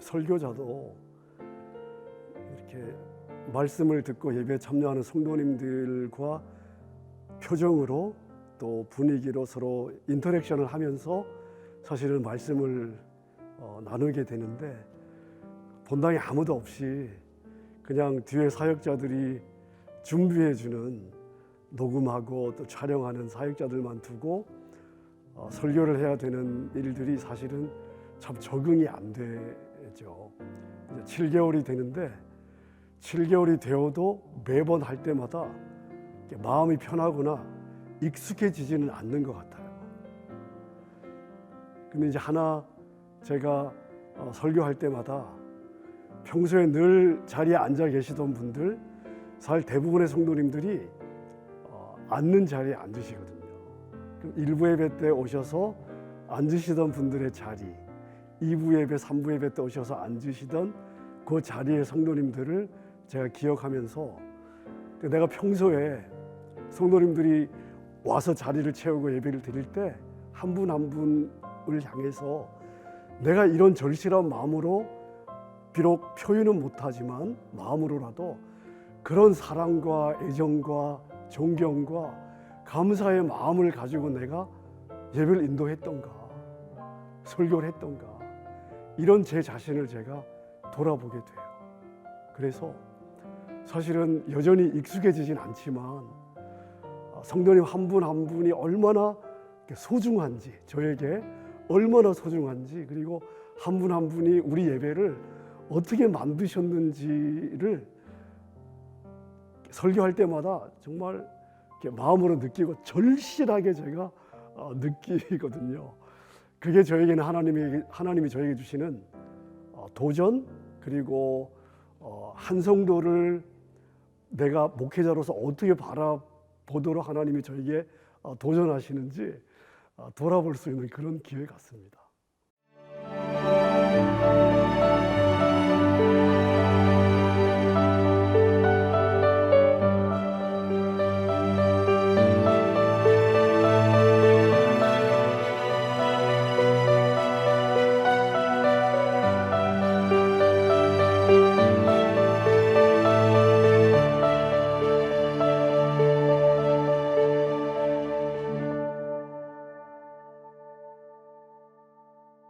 설교자도 이렇게 말씀을 듣고 예배 참여하는 성도님들과 표정으로 또 분위기로 서로 인터랙션을 하면서 사실은 말씀을 어, 나누게 되는데 본당에 아무도 없이 그냥 뒤에 사역자들이 준비해 주는 녹음하고 또 촬영하는 사역자들만 두고 어, 설교를 해야 되는 일들이 사실은 참 적응이 안 되죠. 이제 7개월이 되는데 7개월이 되어도 매번 할 때마다 마음이 편하거나 익숙해지지는 않는 것 같아요. 근데 이제 하나 제가 어, 설교할 때마다 평소에 늘 자리에 앉아 계시던 분들 사실 대부분의 성도님들이 어, 앉는 자리에 앉으시거든요. 일부 예배 때 오셔서 앉으시던 분들의 자리, 2부 예배, 3부 예배 때 오셔서 앉으시던 그 자리의 성도님들을 제가 기억하면서 내가 평소에 성도님들이 와서 자리를 채우고 예배를 드릴 때 한 분 한 분을 향해서 내가 이런 절실한 마음으로 비록 표현은 못하지만 마음으로라도 그런 사랑과 애정과 존경과 감사의 마음을 가지고 내가 예배를 인도했던가 설교를 했던가 이런 제 자신을 제가 돌아보게 돼요. 그래서 사실은 여전히 익숙해지진 않지만 아, 성도님 한분한 분이 얼마나 소중한지 저에게 얼마나 소중한지 그리고 한분한 분이 우리 예배를 어떻게 만드셨는지를 설교할 때마다 정말 마음으로 느끼고 절실하게 제가 어, 느끼거든요. 그게 저에게는 하나님이 하나님이 저에게 주시는 어, 도전 그리고 어, 한 성도를 내가 목회자로서 어떻게 바라보도록 하나님이 저에게 어, 도전하시는지 어, 돌아볼 수 있는 그런 기회 같습니다.